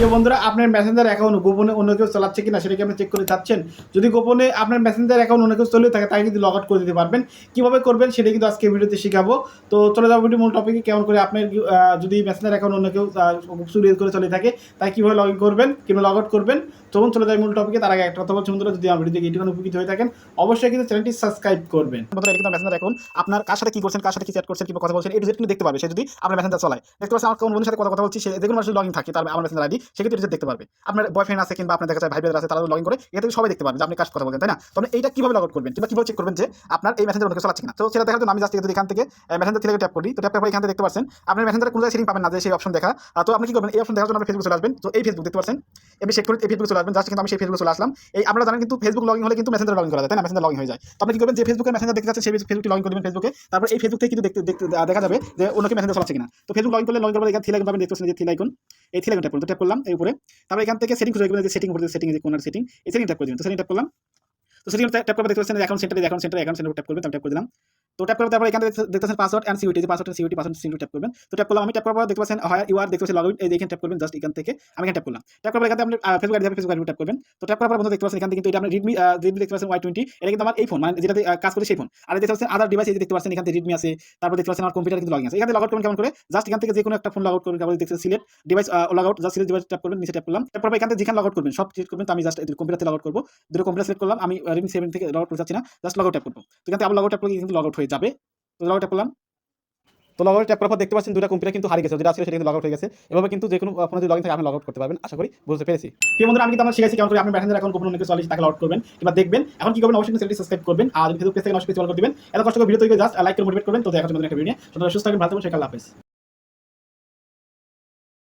প্রিয় বন্ধুরা, আপনার মেসেঞ্জার অ্যাকাউন্ট গোপনে অন্য কেউ চালাচ্ছে কিনা সেটা কি আপনি চেক করে চাচ্ছেন। যদি গোপনে আপনার মেসেঞ্জার অ্যাকাউন্ট অন্য কেউ চলে থাকে, তাকে কিন্তু লগ আউট করে দিতে পারবেন। কীভাবে করবেন সেটা কিন্তু আজকে ভিডিওতে শেখাবো। তো চলে যাব ভিডিও মূল টপিকে কেমন করে আপনার যদি মেসেঞ্জার অ্যাকাউন্ট অন্য কেউ চুরি করে চলে থাকে, তাই কীভাবে লগ ইন করবেন কিংবা লগ আউট করবেন। তখন চলে যায় মূল টপিকে তার আগে একটা কথা বলছি বন্ধুরা, যদি আমার ভিডিও থেকে এটুকুন উপকৃত হয়ে থাকেন, অবশ্যই কিন্তু চ্যানেলটি সাবস্ক্রাইব করবেন। বন্ধুরা এটা কিন্তু মেসেঞ্জার অ্যাকাউন্ট আপনার কার সাথে কি করছেন, কার সাথে কি চ্যাট করছেন, কিংবা কথা বলছেন জেড কিন্তু দেখতে পাবে সে যদি আপনার মেসেঞ্জার চালায়। দেখতে পাচ্ছেন, আমার কোন বন্ধুর সাথে কথা বলছি, সে কোনো মানুষের লগ ইন থাকে, তার আমার মেসেঞ্জার আইডি সে কিন্তু এটা দেখতে পারবে। আপনার বয়ফ্রেন্ড আছে কিংবা আপনার দেখা যায় ভাই আছে তারা লগ ইন করে এটা সবাই দেখতে পারবে যে আপনি কাজ কথা বলছেন, তাই না? তো আপনি এইটা কীভাবে লগ আউট করবেন? কিংবা কীভাবে চেক করবেন যে আপনার এই মেসেঞ্জার অন্য কেউ চালাচ্ছে কিনা? তো সেটা দেখার জন্য আমি জাস্ট যদি এখান থেকে মেসেঞ্জার থেকে ট্যাপ করি। তো ট্যাপ করে এখান থেকে দেখতে পাচ্ছেন আপনার মেসেঞ্জার কোনো সেটিং পাবেন না যে সেই অপশন দেখা। তো আপনি কি করবেন? এই অপশন দেখার জন্য আপনি ফেসবুক চলে আসবেন। তো এই ফেসবুক দেখতে পাচ্ছেন এমনি চেক করে এই ফেসবুক চলে আসবেন। জাস্ট কিন্তু আমি সেই ফেসবুক চলে আসলাম। এই আপনারা জানেন কিন্তু ফেসবুক লগ ইন হলে কিন্তু মেসেঞ্জার লগ ইন করা যায়, তাই না? মেসেঞ্জার লগ ইন হয়ে যায়। তো আপনি কি করবেন? যে ফেসবুকের মেসেঞ্জার দেখতে যাচ্ছেন, সেই ফেসবুকটি লগ ইন করবেন ফেসবুকে তারপর এই ফেসবুক থেকে কিন্তু দেখতে দেখতে দেখা যাবে যে অন্যকে মেসেঞ্জার চালাচ্ছে কিনা। তো ফেসবুক লগ ইন করলে লগ ইন করলে এখানে থ্রি পাবেন, দেখতে পাচ্ছেন যে থ্রি লাইকন এই থ্রি ট্যাপ করলাম ট্যাপ করলাম, এই উপরে। তারপর এখান থেকে সেটিং খুঁজে যে সেটিং করতে সেটিং যে কোনার সেটিং এই সেটিং ট্যাপ করে দিন তো সেটিং ট্যাপ করলাম। তো সেটিং ট্যাপ করে দেখতে পাচ্ছেন account center account center account center tap করবেন তারপর ট্যাপ করে দিলাম। তো ট্যাপ করে তারপর এখানে দেখতে- দেখতেছেন পাসওয়ার্ড অ্যান্ড সিউটি যে password security password security tap করবেন। তো ট্যাপ করলাম আমি ট্যাপ করার পর দেখতে পাচ্ছেন, হয় ইউ আর দেখতে পাচ্ছেন লগ ইন এই দেখেন ট্যাপ করবেন জাস্ট এখান থেকে আমি এখানে ট্যাপ করলাম। ট্যাপ করার এখানে আপনি Facebook ID Facebook ID tap করবেন। তো ট্যাপ করার পর বন্ধু দেখতে পাচ্ছেন, এখান থেকে কিন্তু এটা আপনি রিডমি রিডমি দেখতে পাচ্ছেন ওয়াই টোয়েন্টি এটা কিন্তু আমার এই ফোন মানে যেটাতে কাজ করে সেই ফোন আর দেখতে পাচ্ছেন আদার ডিভাইস দেখতে পাচ্ছেন, এখান থেকে রিডমি আছে, তারপর দেখতে পাচ্ছেন আমার কম্পিউটার কিন্তু লগ আছে। এখানে লগ আউট করবেন কেমন করে? জাস্ট এখান থেকে যে কোনো একটা ফোন লগ আউট করবেন, তারপরে দেখতে select device log out just select device tap করবেন, নিচে ট্যাপ করলাম। তারপর এখান থেকে যেখানে লগ আউট করবেন, সব সিলেক্ট করবেন, তো আমি জাস্ট কম্পিউটার লগ আউট করব। দুটো কম্পিউটার সিলেক্ট করলাম, আমি রিডমি সেভেন থেকে লগ আউট করতে চাচ্ছি না জাস্ট লগ আউট ট্যাপ করব। তো এখান থেকে আবার লগ আউট ট্যাপ করলে কিন্তু লগ আউট হয়ে যাবে। তো লগ আউট ট্যাপ করলাম তো লগ আউট ট্যাপ করার পর দেখতে পাচ্ছেন দুটা কম্পিউটার কিন্তু হারিয়ে গেছে। যেটা আছে সেটা কিন্তু লগ আউট হয়ে গেছে। এভাবে কিন্তু যে কোনো আপনার যদি লগ ইন থাকে আপনি লগ আউট করতে পারবেন। আশা করি বুঝতে পেরেছি। প্রিয় বন্ধুরা, আমি কিন্তু আমার শিখেছি কেমন করে আপনি মেসেঞ্জার অ্যাকাউন্ট গোপন অনেকে চলে তাকে লগ আউট করবেন কিংবা দেখবেন। এখন কি করবেন, অবশ্যই চ্যানেলটি সাবস্ক্রাইব করবেন আর ফেসবুক পেজ থেকে অবশ্যই ফলো করে দিবেন। এত কষ্ট করে ভিডিও তৈরি জাস্ট লাইক করে মোটিভেট করবেন। তো দেখা জন্য একটা ভিডিও নিয়ে। সুস্থ থাকবেন, ভালো থাকবেন সেটা লাভ